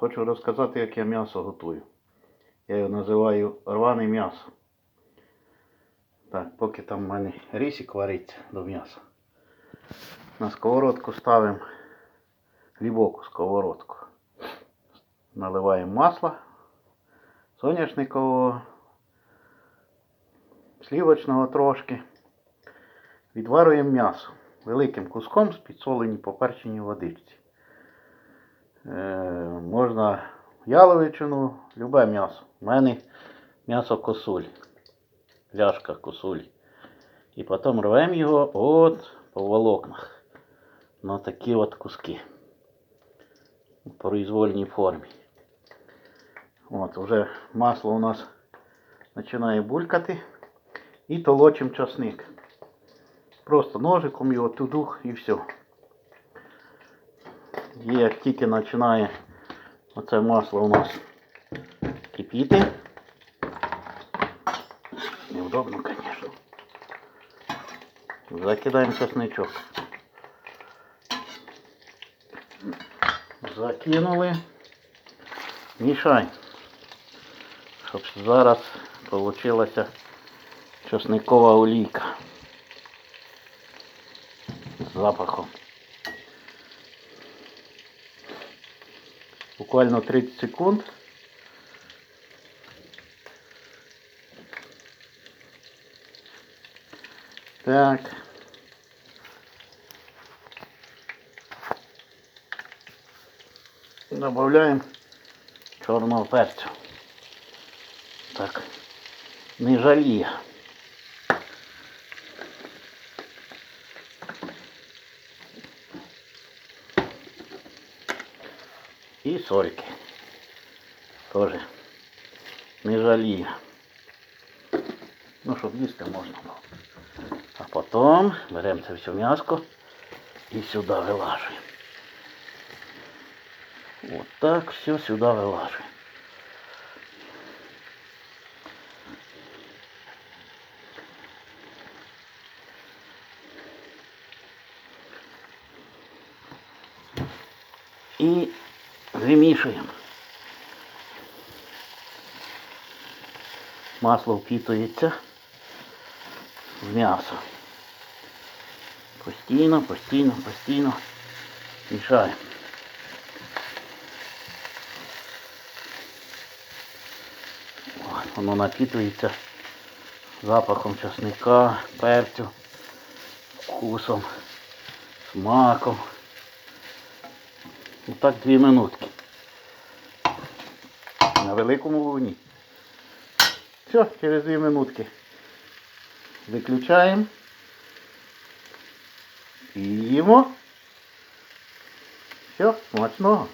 Хочу розказати, як я м'ясо готую. Я його називаю рване м'ясо. Так, поки там в мене рисик вариться до м'яса. На сковородку ставимо глибоку сковородку. Наливаємо масло соняшникового, слівочного трошки. Відварюємо м'ясо великим куском з підсолені поперчені водичці. Можна яловичину, любе м'ясо. У мене м'ясо косуль. Ляшка косуль. І потім рвемо його от по волокнах. На такі от куски. В произвольній формі. От, вже масло у нас починає булькати. І толочимо часник. Просто ножиком його туди і все. І як тільки починає оце масло у нас кипіти. Неудобно, звісно. Закидаємо чесничок. Закинули. Мішай. Щоб зараз получилася чесникова олійка. З запахом. Буквально 30 секунд. Так. Добавляем чорного перцю. Так. Не жаліє. І сольки. Тоже не жаліє. Ну, щоб їсти можна було. А потім беремо це все м'яско і сюди вилажуємо. Вот так все сюди вилажуємо. І вимішуємо. Масло впітується в м'ясо. Постійно, постійно, постійно мішаємо. Воно напітується запахом чесника, перцю, вкусом, смаком. Отак дві минутки. На великому вогні. Все, через дві минутки. Виключаємо. І їмо. Все, смачного.